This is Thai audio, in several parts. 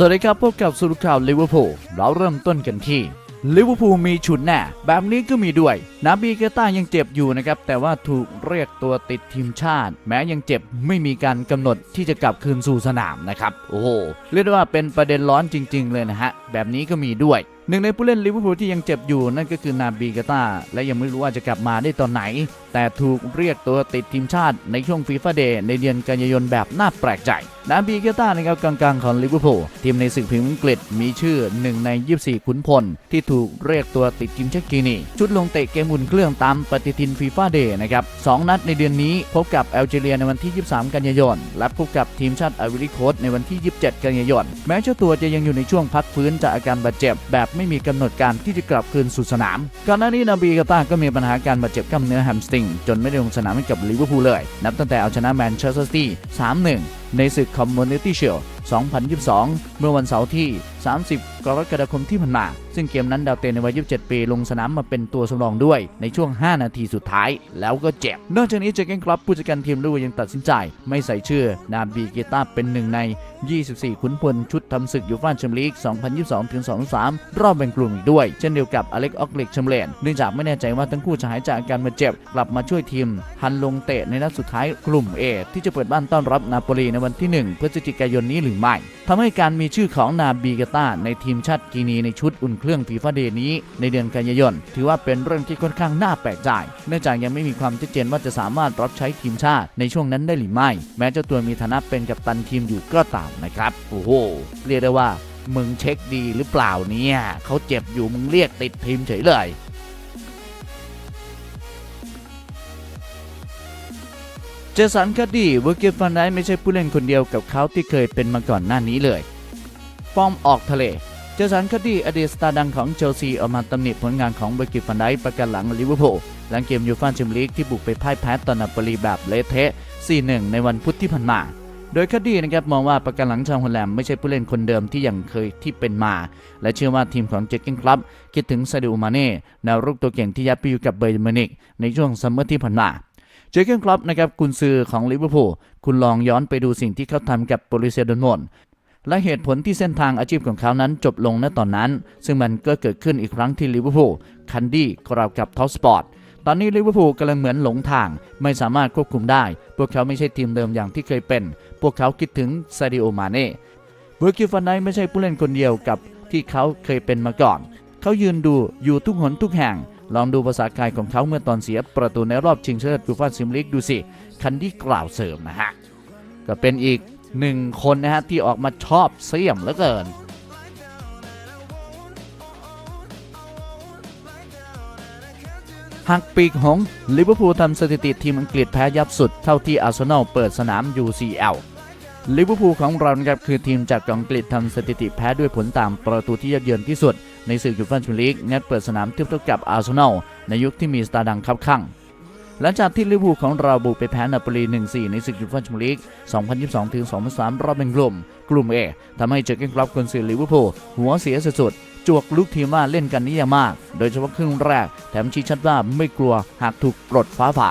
สวัสดีครับพบกับสรุปข่าวลิเวอร์พูลเราเริ่มต้นกันที่ลิเวอร์พูลมีฉุนแน่แบบนี้ก็มีด้วย นาบีเกต้ายังเจ็บอยู่นะครับ แต่ว่าถูกเรียกตัวติดทีมชาติ แม้ยังเจ็บไม่มีการกำหนดที่จะกลับคืนสู่สนามนะครับ โอ้โห เรียกได้ว่าเป็นประเด็นร้อนจริง ๆ เลยนะฮะ แบบนี้ก็มีด้วย หนึ่งในผู้เล่นลิเวอร์พูลที่ยังเจ็บอยู่นั่นก็คือนาบีเกต้าและยังไม่รู้ว่าจะกลับมาได้ตอนไหน แต่ถูกเรียกตัวติดทีมชาติในช่วงฟีฟ่าเดย์ในเดือนกันยายนแบบน่าแปลกใจ นาบีเกต้านะครับกลางๆของลิเวอร์พูลทีมในศึกพรีเมียร์อังกฤษมีชื่อหนึ่งใน 24 ขุนพล ที่ถูกเรียกตัวติดทีมชาติกีนีชุดลงเตะเกมอุ่นเครื่องตามปฏิทินฟีฟ่าเดย์นะครับสองนัดในเดือนนี้พบกับแอลจีเรียในวันที่ 23 กันยายนและพบกับทีมชาติอวอรี่โคสต์ในวันที่ 27 กันยายนแม้เจ้าตัวจะยังอยู่ในช่วงพักฟื้นจากอาการบาดเจ็บแบบไม่มีกำหนดการที่จะกลับคืนสู่สนาม ก่อนหน้านี้นาบีกาต้าก็มีปัญหาการบาดเจ็บกล้ามเนื้อแฮมสตริง จนไม่ได้ลงสนามให้กับลิเวอร์พูลเลย นับตั้งแต่เอาชนะแมนเชสเตอร์ซิตี้3-1 ในศึกคอมมูนิตี้เชียล 2022 เมื่อวันเสาร์ที่ 30 กรกฎาคมที่ผ่านมา ซึ่งเกมนั้นดาวเตนในวัย 27 ปีลงสนามมาเป็นตัวสำรองด้วยในช่วง 5 นาทีสุดท้าย แล้วก็เจ็บ นอกจากนี้เจเกนคลับผู้จัดการทีมลูยังตัดสินใจ ไม่ใส่ชื่อนาบีเกต้าเป็นหนึ่งใน 24 ขุนพลชุดทำศึกยูฟ่าแชมเปี้ยนลีก 2022-2023 รอบแบ่งกลุ่มอีกด้วย เช่นเดียวกับอเล็กออกเล็กแชมเลนเนื่องจากไม่แน่ใจว่าทั้งคู่จะหายจากอาการบาดเจ็บ กลับมาช่วยทีมฮันลงเตะในนัดสุดท้ายกลุ่ม A ที่จะเปิดบ้านต้อนรับนาโปลีในวันที่ 1 พฤศจิกายนนี้หรือไม่ ทำให้การมีชื่อของนาบีเกต้าในทีมชาติกีนีในชุดอุ่นเครื่องฟีฟ่าเดย์นี้ ในเดือนกันยายน ถือว่าเป็นเรื่องที่ค่อนข้างน่าแปลกใจ เนื่องจากยังไม่มีความชัดเจนว่าจะสามารถรับใช้ทีมชาติในช่วงนั้นได้หรือไม่ แม้เจ้าตัวมีฐานะเป็นกัปตันทีมอยู่ก็ตามนะครับ โอ้โห เรียกได้ว่ามึงเช็คดีหรือเปล่าเนี่ยเขาเจ็บอยู่มึงเรียกติดทีมเฉยเลย จสันคดีเวอร์เกฟฟันไดไม่ใช่ผู้เล่นคนเดียวกับเขาที่เคยเป็นมาก่อนหน้านี้เลย ฟอร์มออกทะเล เจสันคดีอดีตสตาร์ดังของเชลซีออกมาตำหนิผลงานของเบอร์กิฟฟันไดประกันหลังลิเวอร์พูลหลังเกมยูฟ่าแชมเปี้ยนลีกที่บุกไปพ่ายแพ้ต่อนาโปลีแบบเละเทะ 4-1 ในวันพุธที่ผ่านมาโดยคดีนะครับมองว่าประกันหลังชาวฮอลแลนด์ไม่ใช่ผู้เล่นคนเดิมที่ยังเคยที่เป็นมา และเชื่อว่าทีมของเจคเกนคลับคิดถึงซาดิโอมาเน่แนวรุกตัวเก่งที่ย้ายไปอยู่กับเบย์มินิกในช่วงซัมเมอร์ที่ผ่านมา เจอเกนคลับนะครับกุนซือของลิเวอร์พูลคุณลองย้อนไปดูสิ่งที่เขาทำกับโปลิเซียดอนมอนและเหตุผลที่เส้นทางอาชีพของเขานั้นจบลงณตอนนั้น ซึ่งมันก็เกิดขึ้นอีกครั้งที่ลิเวอร์พูลคันดี้กราวกับท็อปสปอร์ตตอนนี้ลิเวอร์พูลกำลังเหมือนหลงทาง ไม่สามารถควบคุมได้ พวกเขาไม่ใช่ทีมเดิมอย่างที่เคยเป็น พวกเขาคิดถึงซาดิโอมาเน่เบอร์กิฟันไนไม่ใช่ผู้เล่นคนเดียวกับที่เขาเคยเป็นมาก่อน เขายืนดูอยู่ทุกหนทุกแห่ง ลองดูภาษากายของเขาเมื่อตอนเสียประตูในรอบชิงชนะเลิศยูฟ่าซิมลิกดูสิคันที่กล่าวเสริมนะฮะ ก็เป็นอีกหนึ่งคนนะฮะ ที่ออกมาชอบเสี่ยมเหลือเกินหักปีกหงลิเวอร์พูลทำสถิติทีมอังกฤษแพ้ยับสุดเท่าที่อาร์เซนอลเปิดสนาม UCL ลิเวอร์พูลของเราครับคือทีมจากอังกฤษทำสถิติแพ้ด้วยผลตามประตูที่ยอดเยี่ยมที่สุด ในศึกยูฟ่าแชมเปี้ยนลีกนัดเปิดสนามเทียบเท่ากับอาร์เซนอลในยุคที่มีสตาร์ดังคับข้างหลังจากที่ลิเวอร์พูลของเราบุกไปแพ้นาโปลี 1-4 ในศึกยูฟ่าแชมเปี้ยนลีก 2022-2023 รอบแบ่งกลุ่ม กลุ่ม A ทำให้เจอร์เกนคลับคนสื่อลิเวอร์พูลหัวเสียสุดๆ จวกลูกทีมว่าเล่นกันนี่อย่างมาก โดยเฉพาะครึ่งแรก แถมชี้ชัดว่าไม่กลัวหากถูกปลดฟ้าผ่า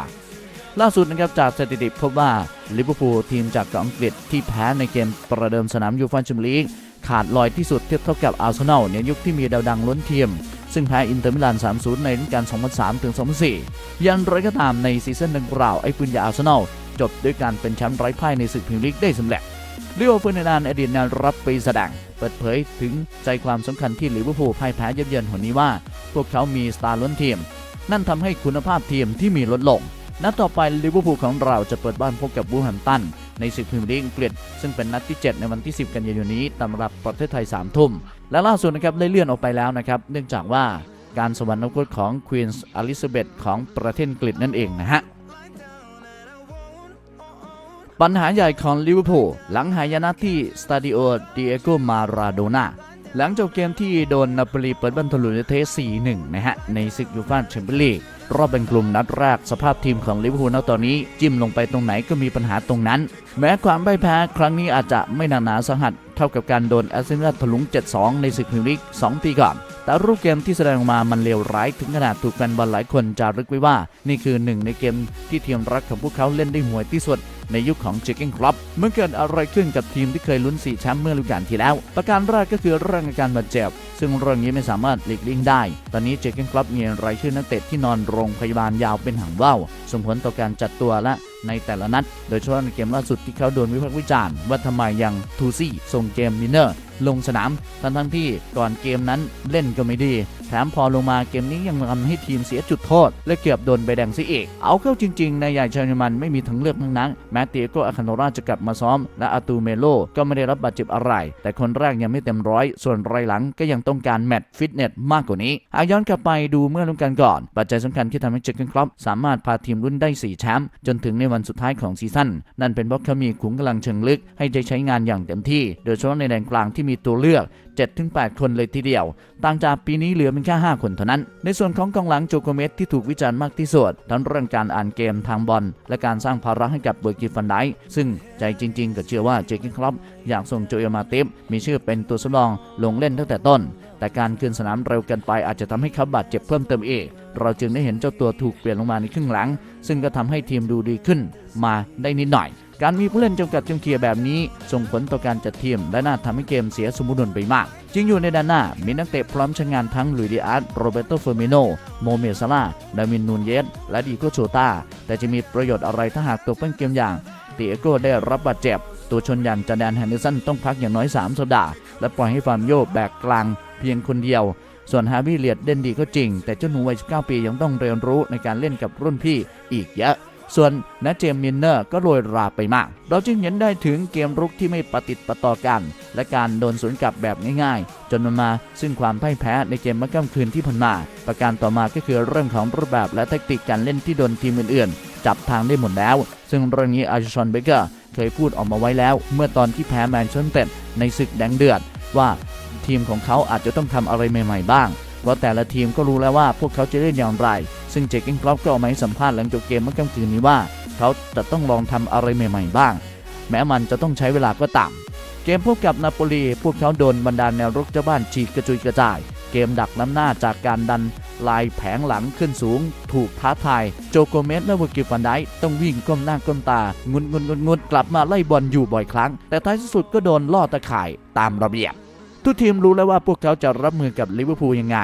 ล่าสุดนะครับจากสถิติพบว่าลิเวอร์พูลทีมจากอังกฤษที่แพ้ในเกมประเดิมสนามยูฟ่าแชมเปี้ยนลีก ขาดลอยที่สุดเทียบเท่ากับอาร์เซนอลในยุคที่มีดาวดังล้นทีม ซึ่งแพ้อินเตอร์มิลาน 3-0 ในฤดูกาล 2003 ถึง 2004 ยันไรก็ตามในซีซั่นดังกล่าวไอ้ปืนยาอาร์เซนอลจบด้วยการเป็นแชมป์ไร้พ่ายในศึกพรีเมียร์ลีกได้สำเร็จลิโอเฟอร์นันานอดีตแนวรับปีแสดงเปิดเผยถึงใจความสำคัญที่ลิเวอร์พูลพ่ายแพ้เยับเยินหนนี้ว่า พวกเขามีสตาร์ล้นทีม นั่นทำให้คุณภาพทีมที่มีลดลง นัดต่อไปลิเวอร์พูลของเราจะเปิดบ้านพบกับบูแฮมตัน ในศึกพรีเมียร์ลีกอังกฤษซึ่งเป็นนัดที่ 7 ในวันที่ 10 กันยายนนี้ตามรับประเทศไทย 3 ทุ่ม และล่าสุดนะครับได้เลื่อนออกไปแล้วนะครับ เนื่องจากว่าการสวรรคตของควีนส์อลิซาเบธของประเทศอังกฤษนั่นเองนะฮะปัญหาใหญ่ของลิเวอร์พูลหลังหายนะที่สตาดิโอดิเอโกมาราโดนาหลังจบเกมที่โดนนาปลีเปิดบันทลุนเทส4-1 นะฮะในศึกยูฟ่าแชมเปี้ยนลีก รอบแบ่งกลุ่มนัดแรกสภาพทีมของลิเวอร์พูลณตอนนี้ จิ้มลงไปตรงไหนก็มีปัญหาตรงนั้น แม้ความพ่ายแพ้ครั้งนี้อาจจะไม่หนาหนาสาหัส เท่ากับการโดนแอสเซนอลถลุง 7-2 ในศึกพรีเมียร์ลีก 2 ปีก่อน แต่รูปเกมที่แสดงออกมามันเลวร้ายถึงขนาดถูกแฟนบอลหลายคนจารึกไว้ว่า นี่คือหนึ่งในเกมที่ทีมรักของพวกเขาเล่นได้ห่วยที่สุด ในยุคของเจเกนคลับเมื่อเกิดอะไรขึ้นกับทีมที่เคยลุ้น4แชมป์เมื่อฤดูกาลที่แล้ว ประการแรกก็คือเรื่องอาการบาดเจ็บ ซึ่งเรื่องนี้ไม่สามารถหลีกเลี่ยงได้ ตอนนี้เจเกนคลับมีรายชื่อนักเตะที่นอนโรงพยาบาลยาวเป็นหางว่าวส่งผลต่อการจัดตัวและในแต่ละนัด โดยเฉพาะในเกมล่าสุดที่เขาโดนวิพากษ์วิจารณ์ว่าทำไมยังทูซี่ส่งเกมมินเนอร์ลงสนามทั้งทั้งที่ก่อนเกมนั้นเล่นก็ไม่ดี แถมพอลงมาเกมนี้ยังทำให้ทีมเสียจุดโทษ และเกือบโดนใบแดงซะอีก เอาเข้าจริงๆ ในใหญ่ชาวเยอรมันไม่มีทั้งเลือกทั้งนั้น แม้เตียโกอาคาโนราจะกลับมาซ้อม และอาตูเมโลก็ไม่ได้รับบาดเจ็บอะไร แต่คนแรกยังไม่เต็มร้อย ส่วนรายหลังก็ยังต้องการแมตช์ฟิตเนสมากกว่านี้อาย้อนกลับไปดูเมื่อรุ่นกันก่อน ปัจจัยสำคัญที่ทำให้เจคเกนครอปสามารถพาทีมรุ่นได้4แชมป์จนถึงในวันสุดท้ายของซีซั่นนั่นเป็นเพราะเขามีขุมกำลังเชิงลึกให้ได้ใช้งานอย่างเต็มที่ โดยเฉพาะในแดนกลางที่มีตัวเลือก 7-8 คนเลยทีเดียว ต่างจากปีนี้เหลือเพียงแค่ 5 คนเท่านั้น ในส่วนของกองหลังโจโกเมสที่ถูกวิจารณ์มากที่สุดทั้งเรื่องการอ่านเกมทางบอลและการสร้างภาระให้กับเบอร์กิฟันไดซึ่งใจจริง ๆ ก็เชื่อว่าเจคกินคลับอยากส่งโจเอลมาติฟมีชื่อเป็นตัวสำรองลงเล่นตั้งแต่ต้น แต่การขึ้นสนามเร็วเกินไปอาจจะทำให้เขาบาดเจ็บเพิ่มเติมเองเราจึงได้เห็นเจ้าตัวถูกเปลี่ยนลงมาในครึ่งหลัง ซึ่งก็ทำให้ทีมดูดีขึ้นมาได้นิดหน่อย การมีผู้เล่นจำกัดจำเคียแบบนี้ ส่งผลต่อการจัดทีม และน่าทำให้เกมเสียสมดุลไปมากจริงอยู่ในด้านหน้า มีนักเตะพร้อมใช้งานทั้งลุยดิอาร์ตโรเบโตเฟอร์มิโน โมเมซาลาดามินนูนเยส และดีโกโชตา แต่จะมีประโยชน์อะไรถ้าหากตัวเป้นเกมอย่างเตียโกได้รับบาดเจ็บ ตัวชนย่างจาแดนแฮนเดอร์สันต้องพักอย่างน้อย 3 สัปดาห์ และปล่อยให้ฟาร์มโยแบกกลางเพียงคนเดียวส่วนฮาร์วิเลียดเด่นดีก็จริง แต่เจ้าหนูวัย 19 ปียังต้องเรียนรู้ในการเล่นกับรุ่นพี่อีกเยอะ ส่วนนัเจมมินเนอร์ก็โรยราไปมาก เราจึงเห็นได้ถึงเกมรุกที่ไม่ปฏิดประต่อกัน และการโดนสวนกลับแบบง่ายๆ จนมันมาซึ่งความพ่ายแพ้ในเกมเมื่อค่ำคืนที่ผ่านมา ประการต่อมาก็คือเรื่องของรูปแบบและแทคติกการเล่นที่โดนทีมอื่นๆ จับทางได้หมดแล้ว ซึ่งเรื่องนี้อาชอนเบเกอร์เคยพูดออกมาไว้แล้ว เมื่อตอนที่แพ้แมนเชสเตอร์ในศึกแดงเดือดว่าทีมของเขาอาจจะต้องทำอะไรใหม่ ๆ บ้าง ราะแต่ละทีมก็รู้แล้วว่าพวกเขาจะเล่นอย่างไร ซึ่งเจคกินครอปก็ออกมาให้สัมภาษณ์หลังจบเกมเมื่อค่ำคืนนี้ว่า เขาจะต้องลองทำอะไรใหม่ ๆ บ้าง แม้มันจะต้องใช้เวลาก็ตาม เกมพบกับนาโปลีพวกเขาโดนบรรดาแนวรุกเจ้าบ้านฉีกกระจุยกระจาย เกมดักล้ำหน้าจากการดันลายแผงหลังขึ้นสูง ถูกท้าทาย โจโกเมสและวกิฟันไดต้องวิ่งก้มหน้าก้มตางุนงุนงุนงุนกลับมาไล่บอลอยู่บ่อยครั้ง แต่ท้ายสุดก็โดนล่อตะข่ายตามระเบียบ ทุกทีมรู้แล้วว่าพวกเขาจะรับมือกับลิเวอร์พูลยังไง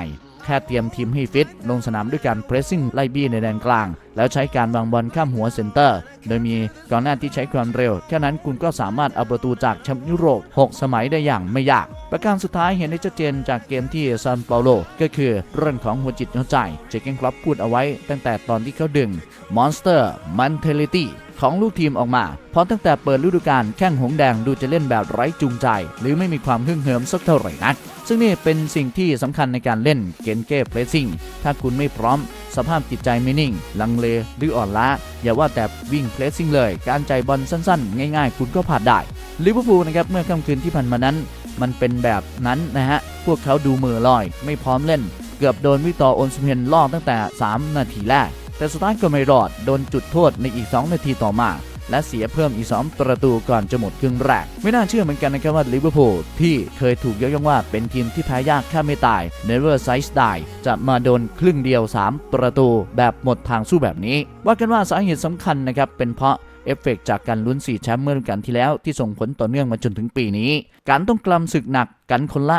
แค่เตรียมทีมให้ฟิต ลงสนามด้วยการเพรสซิ่งไล่บี้ในแดนกลาง แล้วใช้การวางบอลข้ามหัวเซนเตอร์ โดยมีกองหน้าที่ใช้ความเร็ว แค่นั้นคุณก็สามารถเอาประตูจากแชมป์ยุโรป 6 สมัยได้อย่างไม่ยาก ประการสุดท้ายเห็นได้ชัดเจนจากเกมที่ซานเปาโลก็คือเรื่องของหัวจิตหัวใจ เจเกนคลับพูดเอาไว้ ตั้งแต่ตอนที่เขาดึง Monster Mentality ของลูกทีมออกมา เพราะตั้งแต่เปิดฤดูกาลแข้งหงแดงดูจะเล่นแบบไร้จูงใจ หรือไม่มีความฮึ่งเหิมสักเท่าไหร่นัก ซึ่งนี่เป็นสิ่งที่สำคัญในการเล่นเกมเก้เพลสซิ่งถ้าคุณไม่พร้อม สภาพจิตใจไม่นิ่ง ลังเลหรืออ่อนล้า อย่าว่าแต่วิ่งเพลสซิ่งเลย การใจบอลสั้นๆ ง่ายๆ คุณก็ผ่านได้ลิเวอร์พูลนะครับเมื่อค่ำคืนที่ผ่านมานั้น มันเป็นแบบนั้นนะฮะพวกเขาดูมือลอย ไม่พร้อมเล่น เกือบโดนวิตอร์โอนซูเพนล่อตั้งแต่ 3 นาทีแรก แต่สุดท้ายก็ไม่รอด โดนจุดโทษในอีก 2 นาทีต่อมา และเสียเพิ่มอีก 2 ประตูก่อนจะหมดครึ่งแรก ไม่น่าเชื่อเหมือนกันนะครับว่าลิเวอร์พูลที่เคยถูกยกย่องว่าเป็นทีมที่แพ้ยากแค่ไม่ตาย Never Size Die จะมาโดนครึ่งเดียว 3 ประตูแบบหมดทางสู้แบบนี้ ว่ากันว่าสาเหตุสำคัญนะครับเป็นเพราะ เอฟเฟกต์จากการลุ้น4แชมป์เมื่อฤดูกาลที่แล้วที่ส่งผลต่อเนื่องมาจนถึงปีนี้ การต้องกลำศึกหนักกันคนละ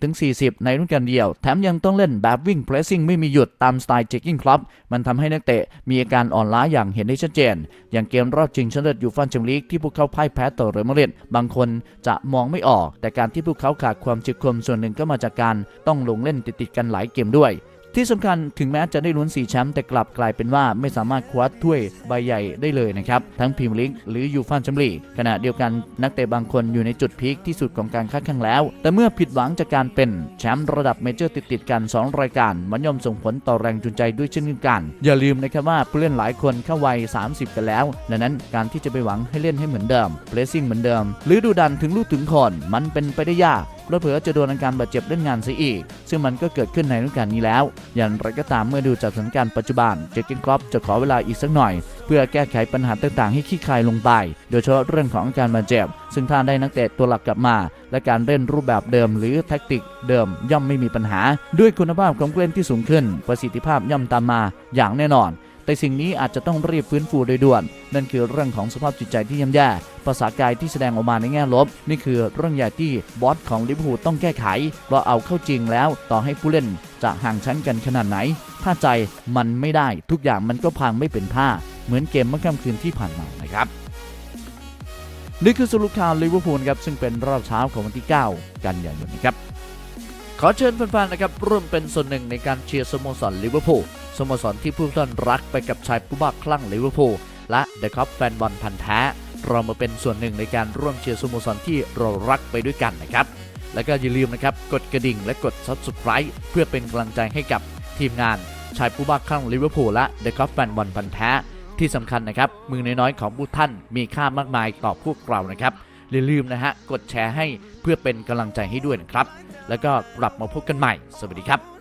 30-40 ในรุ่นกันเดียว แถมยังต้องเล่นแบบวิ่งเพรสซิ่งไม่มีหยุดตามสไตล์เจคกิ้งคลับ มันทำให้นักเตะมีอาการอ่อนล้าอย่างเห็นได้ชัดเจน อย่างเกมรอบชิงชนะเลิศยูฟ่าแชมเปี้ยนลีกที่พวกเขาพ่ายแพ้ต่อเรอัลมาดริดบางคนจะมองไม่ออก แต่การที่พวกเขาขาดความจึกคมส่วนหนึ่งก็มาจากการต้องลงเล่นติดๆกันหลายเกมด้วย ที่สำคัญถึงแม้จะได้ลุ้น4แชมป์แต่กลับกลายเป็นว่าไม่สามารถคว้าถ้วยใบใหญ่ได้เลยนะครับ ทั้งพรีเมียร์ลีกหรือยูฟ่าแชมเปี้ยนลีกขณะเดียวกันนักเตะบางคนอยู่ในจุดพีคที่สุดของการค้าแข่งแล้ว แต่เมื่อผิดหวังจากการเป็นแชมป์ระดับเมเจอร์ติดๆกัน 2 รายการ มันย่อมส่งผลต่อแรงจูงใจด้วยเช่นกัน อย่าลืมนะครับว่าผู้เล่นหลายคนเข้าวัย 30 กันแล้ว ดังนั้นการที่จะไปหวังให้เล่นให้เหมือนเดิมเพลสซิ่งเหมือนเดิม หรือดูดันถึงลูกถึงคนมันเป็นไปได้ยาก เพราะเผื่อจะโดนอาการบาดเจ็บเล่นงานซะอีก ซึ่งมันก็เกิดขึ้นในฤดูกาลนี้แล้ว อย่างไรก็ตามเมื่อดูจากสถานการณ์ปัจจุบันเจคเกนครอปจะขอเวลาอีกสักหน่อย เพื่อแก้ไขปัญหาต่างๆให้คลี่คลายลงไป โดยเฉพาะเรื่องของอาการบาดเจ็บ ซึ่งถ้าได้นักเตะตัวหลักกลับมา และการเล่นรูปแบบเดิมหรือแท็กติกเดิมย่อมไม่มีปัญหา ด้วยคุณภาพของเล่นที่สูงขึ้น ประสิทธิภาพย่อมตามมา อย่างแน่นอน แต่สิ่งนี้อาจจะต้องรีบฟื้นฟูโดยด่วน นั่นคือเรื่องของสภาพจิตใจที่ย่ำแย่ภาษากายที่แสดงออกมาในแง่ลบ นี่คือเรื่องใหญ่ที่บอสของลิเวอร์พูลต้องแก้ไขเพราะเอาเข้าจริงแล้วต่อให้ผู้เล่นจะห่างชั้นกันขนาดไหน ถ้าใจมันไม่ได้ทุกอย่างมันก็พังไม่เป็นท่า เหมือนเกมเมื่อค่ำคืนที่ผ่านมานะครับนี่คือสรุปข่าวลิเวอร์พูลครับซึ่งเป็นรอบเช้าของวันที่ 9 กันยายนนี้ครับขอเชิญแฟนๆนะครับร่วมเป็นส่วนหนึ่งในการเชียร์สโมสรลิเวอร์พูล สโมสรที่ผู้ท่านรักไปกับชายผู้บ้าคลั่งลิเวอร์พูลและเดอะคัพแฟนบอลพันธ์แท้ เรามาเป็นส่วนหนึ่งในการร่วมเชียร์สโมสรที่เรารักไปด้วยกันนะครับ แล้วก็อย่าลืมนะครับกดกระดิ่งและกด subscribe เพื่อเป็นกำลังใจให้กับทีมงานชายผู้บ้าคลั่งลิเวอร์พูลและเดอะคัพแฟนบอลพันธ์แท้ที่สำคัญนะครับ มือน้อยๆของผู้ท่านมีค่ามากมายต่อพวกเรานะครับอย่าลืมนะฮะกดแชร์ให้เพื่อเป็นกำลังใจให้ด้วยนะครับ แล้วก็กลับมาพบกันใหม่ สวัสดีครับ